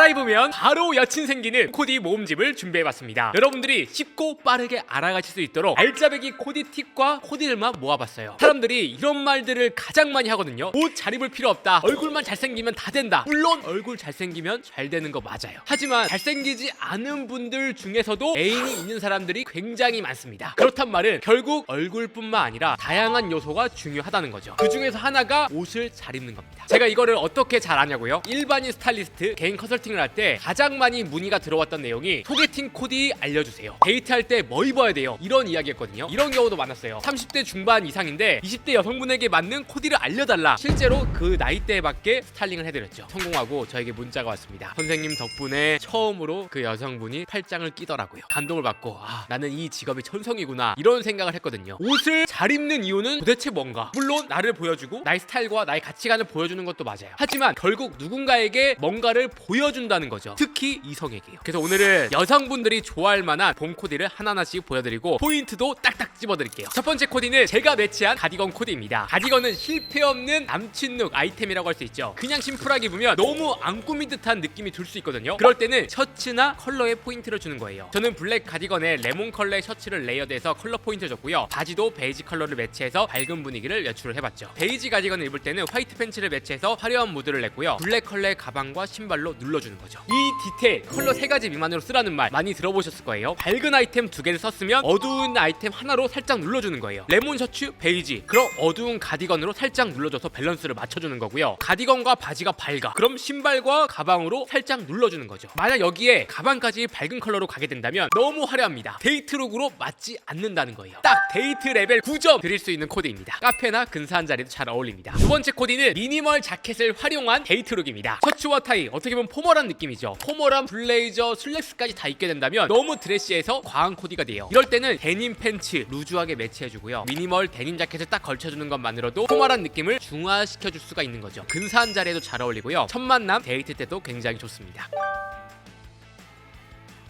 갈아입으면 바로 여친 생기는 코디 모음집을 준비해봤습니다. 여러분들이 쉽고 빠르게 알아가실 수 있도록 알짜배기 코디 팁과 코디들만 모아봤어요. 사람들이 이런 말들을 가장 많이 하거든요. 옷 잘 입을 필요 없다. 얼굴만 잘생기면 다 된다. 물론 얼굴 잘생기면 잘 되는 거 맞아요. 하지만 잘생기지 않은 분들 중에서도 애인이 있는 사람들이 굉장히 많습니다. 그렇단 말은 결국 얼굴뿐만 아니라 다양한 요소가 중요하다는 거죠. 그 중에서 하나가 옷을 잘 입는 겁니다. 제가 이거를 어떻게 잘 아냐고요? 일반인 스타일리스트 개인 컨설팅 을 할 때 가장 많이 문의가 들어왔던 내용이 소개팅 코디 알려주세요. 데이트할 때 뭐 입어야 돼요? 이런 이야기였거든요. 이런 경우도 많았어요. 30대 중반 이상인데 20대 여성분에게 맞는 코디를 알려달라. 실제로 그 나이대밖에 스타일링을 해드렸죠. 성공하고 저에게 문자가 왔습니다. 선생님 덕분에 처음으로 그 여성분이 팔짱을 끼더라고요. 감동을 받고 아 나는 이 직업이 천성이구나 이런 생각을 했거든요. 옷을 잘 입는 이유는 도대체 뭔가? 물론 나를 보여주고 나의 스타일과 나의 가치관을 보여주는 것도 맞아요. 하지만 결국 누군가에게 뭔가를 보여 준다는 거죠. 특히 이성에게요. 그래서 오늘은 여성분들이 좋아할 만한 봄 코디를 하나하나씩 보여드리고 포인트도 딱딱 집어드릴게요. 첫 번째 코디는 제가 매치한 가디건 코디입니다. 가디건은 실패 없는 남친룩 아이템이라고 할 수 있죠. 그냥 심플하게 입으면 너무 안 꾸민 듯한 느낌이 들 수 있거든요. 그럴 때는 셔츠나 컬러에 포인트를 주는 거예요. 저는 블랙 가디건에 레몬 컬러의 셔츠를 레이어드해서 컬러 포인트를 줬고요. 바지도 베이지 컬러를 매치해서 밝은 분위기를 연출을 해봤죠. 베이지 가디건을 입을 때는 화이트 팬츠를 매치해서 화려한 무드를 냈고요. 블랙 컬러의 가방과 신발로 눌러주는 거죠. 이 디테일 컬러 세 가지 미만으로 쓰라는 말 많이 들어보셨을 거예요. 밝은 아이템 두 개를 썼으면 어두운 아이템 하나로 살짝 눌러주는 거예요. 레몬 셔츠 베이지 그럼 어두운 가디건으로 살짝 눌러줘서 밸런스를 맞춰주는 거고요. 가디건과 바지가 밝아 그럼 신발과 가방으로 살짝 눌러주는 거죠. 만약 여기에 가방까지 밝은 컬러로 가게 된다면 너무 화려합니다. 데이트룩으로 맞지 않는다는 거예요. 딱 데이트 레벨 9점 드릴 수 있는 코디입니다. 카페나 근사한 자리도 잘 어울립니다. 두 번째 코디는 미니멀 자켓을 활용한 데이트룩입니다. 셔츠와 타이 어떻게 보면 포멀한 느낌이죠. 포멀한 블레이저, 슬랙스까지 다 입게 된다면 너무 드레시해서 과한 코디가 돼요. 이럴 때는 데님 팬츠 루즈하게 매치해주고요. 미니멀 데님 자켓을 딱 걸쳐주는 것만으로도 포멀한 느낌을 중화시켜줄 수가 있는 거죠. 근사한 자리에도 잘 어울리고요. 첫 만남 데이트 때도 굉장히 좋습니다.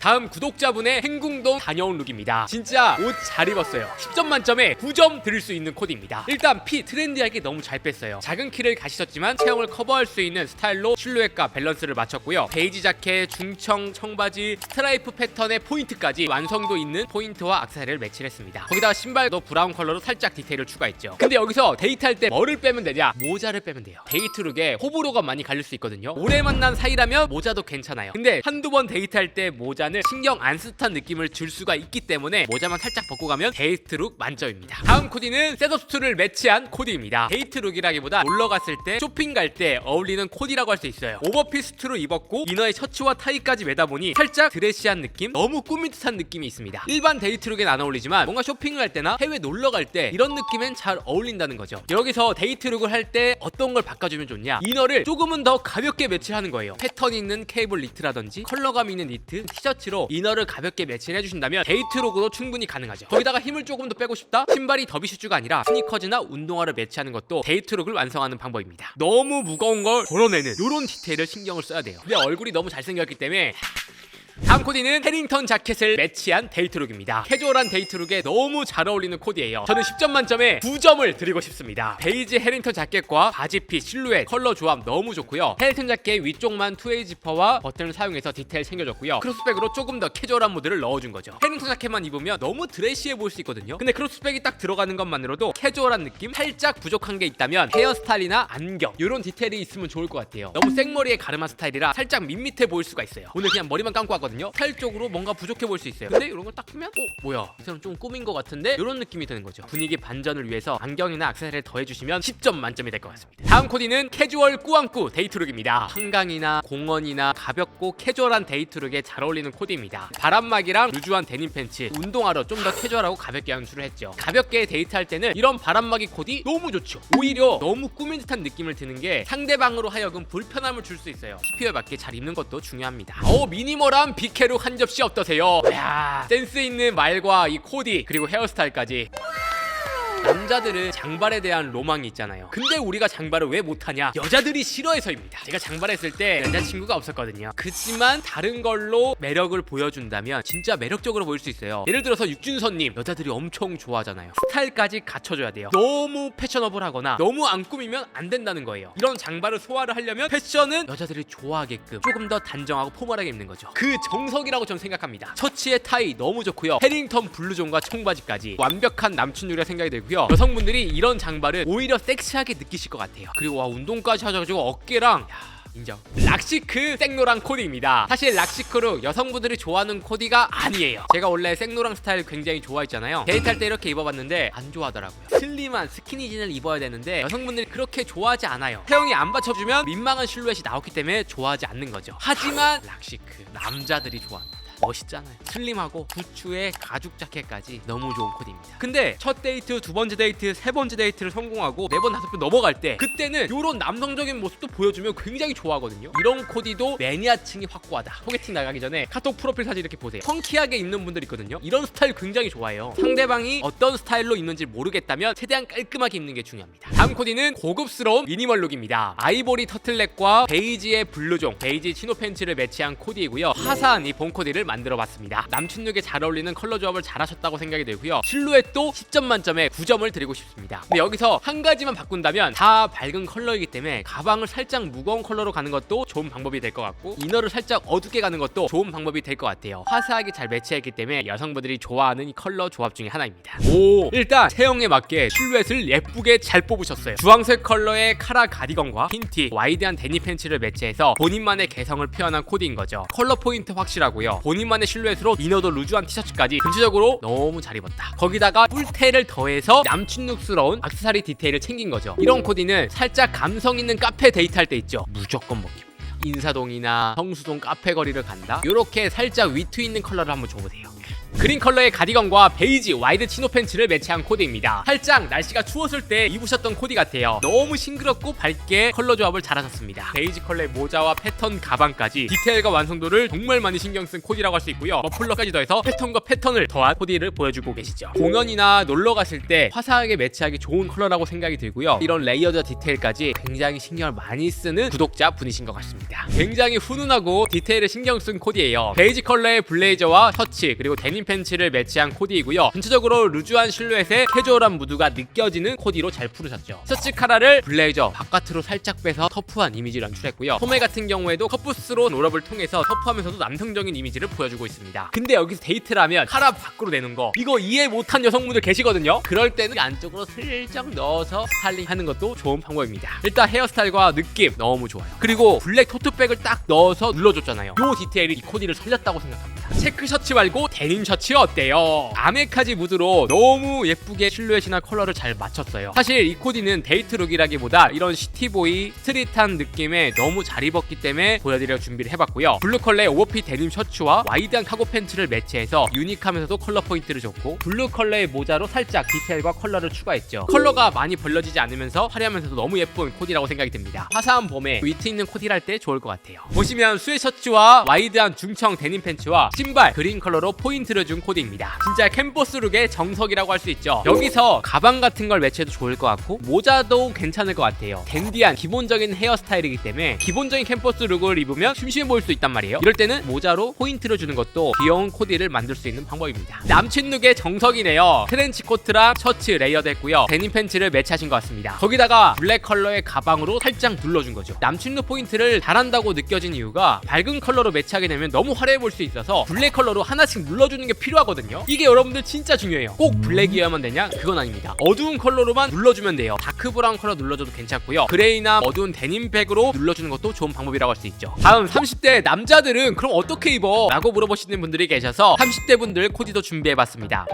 다음 구독자분의 행궁동 다녀온 룩입니다. 진짜 옷 잘 입었어요. 10점 만점에 9점 드릴 수 있는 코디입니다. 일단 피 트렌디하게 너무 잘 뺐어요. 작은 키를 가시셨지만 체형을 커버할 수 있는 스타일로 실루엣과 밸런스를 맞췄고요. 베이지 자켓, 중청, 청바지, 스트라이프 패턴의 포인트까지 완성도 있는 포인트와 악세사리를 매치를 했습니다. 거기다가 신발도 브라운 컬러로 살짝 디테일을 추가했죠. 근데 여기서 데이트할 때 뭐를 빼면 되냐? 모자를 빼면 돼요. 데이트 룩에 호불호가 많이 갈릴 수 있거든요. 오래 만난 사이라면 모자도 괜찮아요. 근데 한두 번 데이트할 때 모자 는 신경 안쓴 듯한 느낌을 줄 수가 있기 때문에 모자만 살짝 벗고 가면 데이트 룩 만점입니다. 다음 코디는 셋업스투를 매치한 코디입니다. 데이트 룩이라기보다 놀러 갔을 때 쇼핑 갈 때 어울리는 코디라고 할 수 있어요. 오버피스트로 입었고 이너에 셔츠와 타이까지 매다 보니 살짝 드레시한 느낌, 너무 꾸민 듯한 느낌이 있습니다. 일반 데이트 룩엔 안 어울리지만 뭔가 쇼핑을 할 때나 해외 놀러 갈 때 이런 느낌엔 잘 어울린다는 거죠. 여기서 데이트 룩을 할 때 어떤 걸 바꿔주면 좋냐? 이너를 조금은 더 가볍게 매치하는 거예요. 패턴 있는 케이블 니트라든지 컬러감 있는 니트, 티셔츠 로 이너를 가볍게 매치를 해주신다면 데이트 룩으로 충분히 가능하죠. 거기다가 힘을 조금 더 빼고 싶다? 신발이 더비 슈즈가 아니라 스니커즈나 운동화를 매치하는 것도 데이트 룩을 완성하는 방법입니다. 너무 무거운 걸 덜어내는 이런 디테일을 신경을 써야 돼요. 근데 얼굴이 너무 잘생겼기 때문에 다음 코디는 해링턴 자켓을 매치한 데이트룩입니다. 캐주얼한 데이트룩에 너무 잘 어울리는 코디예요. 저는 10점 만점에 9점을 드리고 싶습니다. 베이지 해링턴 자켓과 바지핏, 실루엣, 컬러 조합 너무 좋고요. 해링턴 자켓 위쪽만 투웨이 지퍼와 버튼을 사용해서 디테일 챙겨줬고요. 크로스백으로 조금 더 캐주얼한 무드를 넣어준 거죠. 해링턴 자켓만 입으면 너무 드레시해 보일 수 있거든요. 근데 크로스백이 딱 들어가는 것만으로도 캐주얼한 느낌? 살짝 부족한 게 있다면 헤어스타일이나 안경 이런 디테일이 있으면 좋을 것 같아요. 너무 생머리에 가르마 스타일이라 살짝 밋밋해 보일 수가 있어요. 오늘 그냥 머리만 감고 왔거든요. 스타일 쪽으로 뭔가 부족해 보일 수 있어요. 근데 이런 걸딱 보면 어 뭐야 이 사람 좀 꾸민 것 같은데 이런 느낌이 드는 거죠. 분위기 반전을 위해서 안경이나 악세사리를 더해주시면 10점 만점이 될 것 같습니다. 다음 코디는 캐주얼 꾸안꾸 데이트룩입니다. 한강이나 공원이나 가볍고 캐주얼한 데이트룩에 잘 어울리는 코디입니다. 바람막이랑 루즈한 데님 팬츠, 운동화로 좀 더 캐주얼하고 가볍게 연출을 했죠. 가볍게 데이트할 때는 이런 바람막이 코디 너무 좋죠. 오히려 너무 꾸민 듯한 느낌을 드는 게 상대방으로 하여금 불편함을 줄 수 있어요. TPO에 맞게 잘 입는 것도 중요합니다. 어 미니멀한 비케룩 한 접시 어떠세요? 야 센스 있는 말과 이 코디 그리고 헤어스타일까지 남자들은 장발에 대한 로망이 있잖아요. 근데 우리가 장발을 왜 못하냐? 여자들이 싫어해서입니다. 제가 장발했을 때 여자친구가 없었거든요. 그렇지만 다른 걸로 매력을 보여준다면 진짜 매력적으로 보일 수 있어요. 예를 들어서 육준선님 여자들이 엄청 좋아하잖아요. 스타일까지 갖춰줘야 돼요. 너무 패셔너블하거나 너무 안 꾸미면 안 된다는 거예요. 이런 장발을 소화를 하려면 패션은 여자들이 좋아하게끔 조금 더 단정하고 포멀하게 입는 거죠. 그 정석이라고 저는 생각합니다. 셔츠의 타이 너무 좋고요. 패링턴 블루존과 청바지까지 완벽한 남친룩이라 생각이 들고 요. 여성분들이 이런 장발을 오히려 섹시하게 느끼실 것 같아요. 그리고 와 운동까지 하셔가지고 어깨랑 야, 인정. 락시크 생노랑 코디입니다. 사실 락시크로 여성분들이 좋아하는 코디가 아니에요. 제가 원래 생노랑 스타일 굉장히 좋아했잖아요. 데이트할 때 이렇게 입어봤는데 안 좋아하더라고요. 슬림한 스키니진을 입어야 되는데 여성분들이 그렇게 좋아하지 않아요. 태형이 안 받쳐주면 민망한 실루엣이 나왔기 때문에 좋아하지 않는 거죠. 하지만 락시크 남자들이 좋아합니다. 멋있잖아요. 슬림하고 부츠에 가죽 자켓까지 너무 좋은 코디입니다. 근데 첫 데이트, 두 번째 데이트, 세 번째 데이트를 성공하고 네 번 다섯 번 넘어갈 때 그때는 이런 남성적인 모습도 보여주면 굉장히 좋아하거든요. 이런 코디도 매니아층이 확고하다. 소개팅 나가기 전에 카톡 프로필 사진 이렇게 보세요. 펑키하게 입는 분들 있거든요. 이런 스타일 굉장히 좋아해요. 상대방이 어떤 스타일로 입는지 모르겠다면 최대한 깔끔하게 입는 게 중요합니다. 다음 코디는 고급스러운 미니멀 룩입니다. 아이보리 터틀넥과 베이지의 블루종, 베이지 치노 팬츠를 매치한 코디이고요. 화사한 이 본 코디를 만들어봤습니다. 남친 룩에 잘 어울리는 컬러 조합을 잘하셨다고 생각이 들고요. 실루엣도 10점 만점에 9점을 드리고 싶습니다. 근데 여기서 한 가지만 바꾼다면 다 밝은 컬러이기 때문에 가방을 살짝 무거운 컬러로 가는 것도 좋은 방법이 될 것 같고 이너를 살짝 어둡게 가는 것도 좋은 방법이 될 것 같아요. 화사하게 잘 매치했기 때문에 여성분들이 좋아하는 이 컬러 조합 중에 하나입니다. 오 일단 체형에 맞게 실루엣을 예쁘게 잘 뽑으셨어요. 주황색 컬러의 카라 가디건과 흰티, 와이드한 데니 팬츠를 매치해서 본인만의 개성을 표현한 코디인 거죠. 컬러 포인트 확실하고요. 본인 만의 실루엣으로 이너도 루즈한 티셔츠까지 전체적으로 너무 잘 입었다. 거기다가 뿔테를 더해서 남친룩스러운 악세사리 디테일을 챙긴 거죠. 이런 코디는 살짝 감성 있는 카페 데이트할 때 있죠. 무조건 먹힙니다. 인사동이나 성수동 카페 거리를 간다. 이렇게 살짝 위트 있는 컬러를 한번 줘보세요. 그린 컬러의 가디건과 베이지 와이드 치노 팬츠를 매치한 코디입니다. 살짝 날씨가 추웠을 때 입으셨던 코디 같아요. 너무 싱그럽고 밝게 컬러 조합을 잘하셨습니다. 베이지 컬러의 모자와 패턴 가방까지 디테일과 완성도를 정말 많이 신경 쓴 코디라고 할 수 있고요. 머플러까지 더해서 패턴과 패턴을 더한 코디를 보여주고 계시죠. 공연이나 놀러 갔을 때 화사하게 매치하기 좋은 컬러라고 생각이 들고요. 이런 레이어드 디테일까지 굉장히 신경을 많이 쓰는 구독자 분이신 것 같습니다. 굉장히 훈훈하고 디테일을 신경 쓴 코디예요. 베이지 컬러의 블레이저와 셔츠 그리고 데님 팬츠를 매치한 코디이고요. 전체적으로 루즈한 실루엣에 캐주얼한 무드가 느껴지는 코디로 잘 풀으셨죠. 셔츠 카라를 블레이저 바깥으로 살짝 빼서 터프한 이미지를 연출했고요. 소매 같은 경우에도 컵부스로 노럽을 통해서 터프하면서도 남성적인 이미지를 보여주고 있습니다. 근데 여기서 데이트를 하면 카라 밖으로 내는 거 이거 이해 못한 여성분들 계시거든요. 그럴 때는 안쪽으로 슬쩍 넣어서 스타일링 하는 것도 좋은 방법입니다. 일단 헤어스타일과 느낌 너무 좋아요. 그리고 블랙 토트백을 딱 넣어서 눌러줬잖아요. 요 디테일이 이 코디를 살렸다고 생각합니다. 체크 셔츠 말고 데님 셔츠 어때요? 아메카지 무드로 너무 예쁘게 실루엣이나 컬러를 잘 맞췄어요. 사실 이 코디는 데이트 룩이라기보다 이런 시티보이 스트릿한 느낌에 너무 잘 입었기 때문에 보여드릴 준비를 해봤고요. 블루 컬러의 오버핏 데님 셔츠와 와이드한 카고 팬츠를 매치해서 유니크하면서도 컬러 포인트를 줬고 블루 컬러의 모자로 살짝 디테일과 컬러를 추가했죠. 컬러가 많이 벌려지지 않으면서 화려하면서도 너무 예쁜 코디라고 생각이 듭니다. 화사한 봄에 위트 있는 코디를 할 때 좋을 것 같아요. 보시면 스웨셔츠와 와이드한 중청 데님 팬츠와 신발 그린 컬러로 포인트를 준 코디입니다. 진짜 캠퍼스 룩의 정석이라고 할 수 있죠. 여기서 가방 같은 걸 매치해도 좋을 것 같고 모자도 괜찮을 것 같아요. 댄디한 기본적인 헤어스타일이기 때문에 기본적인 캠퍼스 룩을 입으면 심심해 보일 수 있단 말이에요. 이럴 때는 모자로 포인트를 주는 것도 귀여운 코디를 만들 수 있는 방법입니다. 남친 룩의 정석이네요. 트렌치 코트랑 셔츠 레이어드 했고요. 데님 팬츠를 매치하신 것 같습니다. 거기다가 블랙 컬러의 가방으로 살짝 눌러준 거죠. 남친 룩 포인트를 잘한다고 느껴진 이유가 밝은 컬러로 매치하게 되면 너무 화려해 보일 수 있어서 블랙 컬러로 하나씩 눌러주는 게 필요하거든요. 이게 여러분들 진짜 중요해요. 꼭 블랙이어야만 되냐? 그건 아닙니다. 어두운 컬러로만 눌러주면 돼요. 다크 브라운 컬러 눌러줘도 괜찮고요. 그레이나 어두운 데님백으로 눌러주는 것도 좋은 방법이라고 할 수 있죠. 다음 30대 남자들은 그럼 어떻게 입어? 라고 물어보시는 분들이 계셔서 30대 분들 코디도 준비해봤습니다.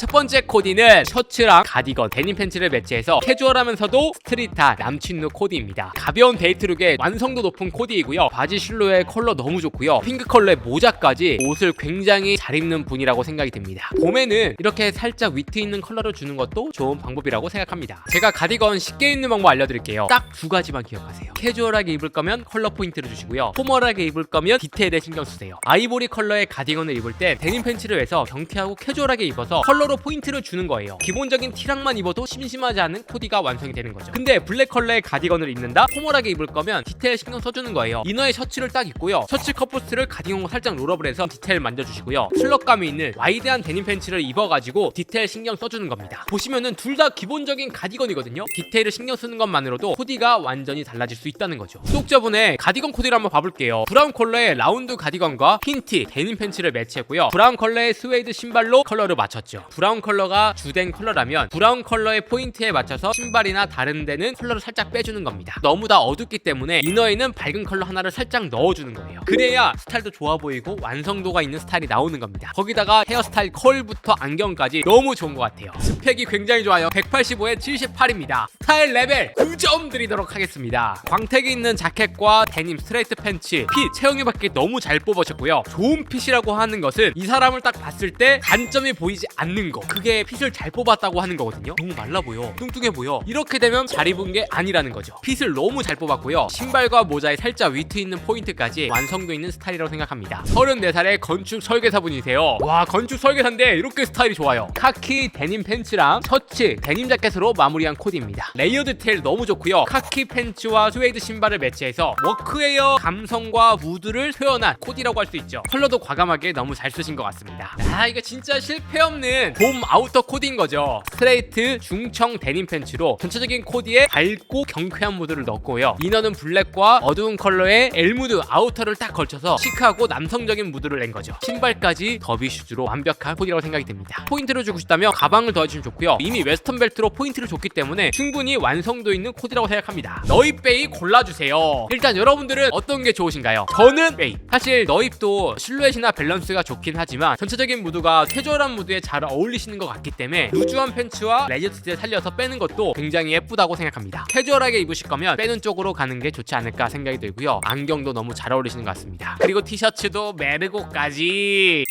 첫 번째 코디는 셔츠랑 가디건, 데님 팬츠를 매치해서 캐주얼하면서도 스트릿한 남친룩 코디입니다. 가벼운 데이트룩에 완성도 높은 코디이고요. 바지 실루엣 컬러 너무 좋고요. 핑크 컬러의 모자까지 옷을 굉장히 잘 입는 분이라고 생각이 듭니다. 봄에는 이렇게 살짝 위트 있는 컬러를 주는 것도 좋은 방법이라고 생각합니다. 제가 가디건 쉽게 입는 방법 알려드릴게요. 딱 두 가지만 기억하세요. 캐주얼하게 입을 거면 컬러 포인트를 주시고요. 포멀하게 입을 거면 디테일에 신경 쓰세요. 아이보리 컬러의 가디건을 입을 때 데님 팬츠를 해서 경쾌하고 캐주얼하게 입어서 컬러 로 컬러로 포인트를 주는 거예요. 기본적인 티랑만 입어도 심심하지 않은 코디가 완성이 되는 거죠. 근데 블랙 컬러의 가디건을 입는다? 포멀하게 입을 거면 디테일 신경 써주는 거예요. 이너에 셔츠를 딱 입고요. 셔츠 컷부스를 가디건으로 살짝 롤업을 해서 디테일 만져주시고요. 슬럭감이 있는 와이드한 데님 팬츠를 입어가지고 디테일 신경 써주는 겁니다. 보시면은 둘 다 기본적인 가디건이거든요. 디테일을 신경 쓰는 것만으로도 코디가 완전히 달라질 수 있다는 거죠. 구독자분의 가디건 코디를 한번 봐볼게요. 브라운 컬러의 라운드 가디건과 흰 티 데님 팬츠를 매치했고요. 브라운 컬러의 스웨이드 신발로 컬러를 맞췄죠. 브라운 컬러가 주된 컬러라면 브라운 컬러의 포인트에 맞춰서 신발이나 다른 데는 컬러를 살짝 빼주는 겁니다. 너무 다 어둡기 때문에 이너에는 밝은 컬러 하나를 살짝 넣어주는 거예요. 그래야 스타일도 좋아 보이고 완성도가 있는 스타일이 나오는 겁니다. 거기다가 헤어스타일 컬부터 안경까지 너무 좋은 것 같아요. 스펙이 굉장히 좋아요. 185에 78입니다. 스타일 레벨 9점 드리도록 하겠습니다. 광택이 있는 자켓과 데님 스트레이트 팬츠, 핏 체형이밖에 너무 잘 뽑으셨고요. 좋은 핏이라고 하는 것은 이 사람을 딱 봤을 때 단점이 보이지 않는 거. 그게 핏을 잘 뽑았다고 하는 거거든요. 너무 말라 보여. 뚱뚱해 보여. 이렇게 되면 잘 입은 게 아니라는 거죠. 핏을 너무 잘 뽑았고요. 신발과 모자에 살짝 위트 있는 포인트까지 완성도 있는 스타일이라고 생각합니다. 34살의 건축 설계사분이세요. 와, 건축 설계사인데 이렇게 스타일이 좋아요. 카키 데님 팬츠랑 셔츠, 데님 자켓으로 마무리한 코디입니다. 레이어 디테일 너무 좋고요. 카키 팬츠와 스웨이드 신발을 매치해서 워크웨어 감성과 무드를 표현한 코디라고 할 수 있죠. 컬러도 과감하게 너무 잘 쓰신 것 같습니다. 아, 이거 진짜 실패 없는 봄 아우터 코디인 거죠. 스트레이트 중청 데님 팬츠로 전체적인 코디에 밝고 경쾌한 무드를 넣고요. 이너는 블랙과 어두운 컬러의 엘무드 아우터를 딱 걸쳐서 시크하고 남성적인 무드를 낸 거죠. 신발까지 더비 슈즈로 완벽한 코디라고 생각이 듭니다. 포인트를 주고 싶다면 가방을 더해주면 좋고요. 이미 웨스턴 벨트로 포인트를 줬기 때문에 충분히 완성도 있는 코디라고 생각합니다. 너입 베이 골라주세요. 일단 여러분들은 어떤 게 좋으신가요? 저는 베이. 사실 너입도 실루엣이나 밸런스가 좋긴 하지만 전체적인 무드가 캐주얼한 무드에 잘 어울 리시는 것 같기 때문에 루즈한 팬츠와 레이어 디테일 살려서 빼는 것도 굉장히 예쁘다고 생각합니다. 캐주얼하게 입으실 거면 빼는 쪽으로 가는 게 좋지 않을까 생각이 들고요. 안경도 너무 잘 어울리시는 것 같습니다. 그리고 티셔츠도 메르고까지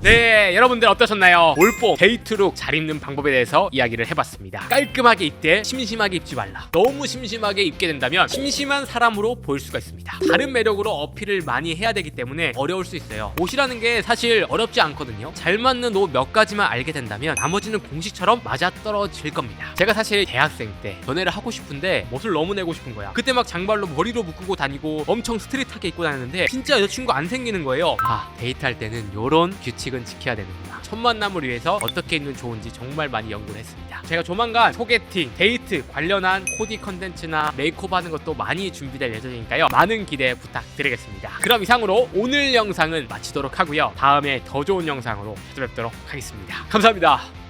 네, 여러분들 어떠셨나요? 올봄 데이트룩 잘 입는 방법에 대해서 이야기를 해봤습니다. 깔끔하게 입되 심심하게 입지 말라. 너무 심심하게 입게 된다면 심심한 사람으로 보일 수가 있습니다. 다른 매력으로 어필을 많이 해야 되기 때문에 어려울 수 있어요. 옷이라는 게 사실 어렵지 않거든요. 잘 맞는 옷 몇 가지만 알게 된다면 나머지는 공식처럼 맞아 떨어질 겁니다. 제가 사실 대학생 때 연애를 하고 싶은데 멋을 너무 내고 싶은 거야. 그때 막 장발로 머리로 묶고 다니고 엄청 스트릿하게 입고 다녔는데 진짜 여자친구 안 생기는 거예요. 아, 데이트할 때는 요런 규칙 은 지켜야 되는구나. 첫 만남을 위해서 어떻게 입는 좋은지 정말 많이 연구를 했습니다. 제가 조만간 소개팅, 데이트 관련한 코디 컨텐츠나 메이크업 하는 것도 많이 준비될 예정이니까요. 많은 기대 부탁드리겠습니다. 그럼 이상으로 오늘 영상은 마치도록 하고요. 다음에 더 좋은 영상으로 찾아뵙도록 하겠습니다. 감사합니다.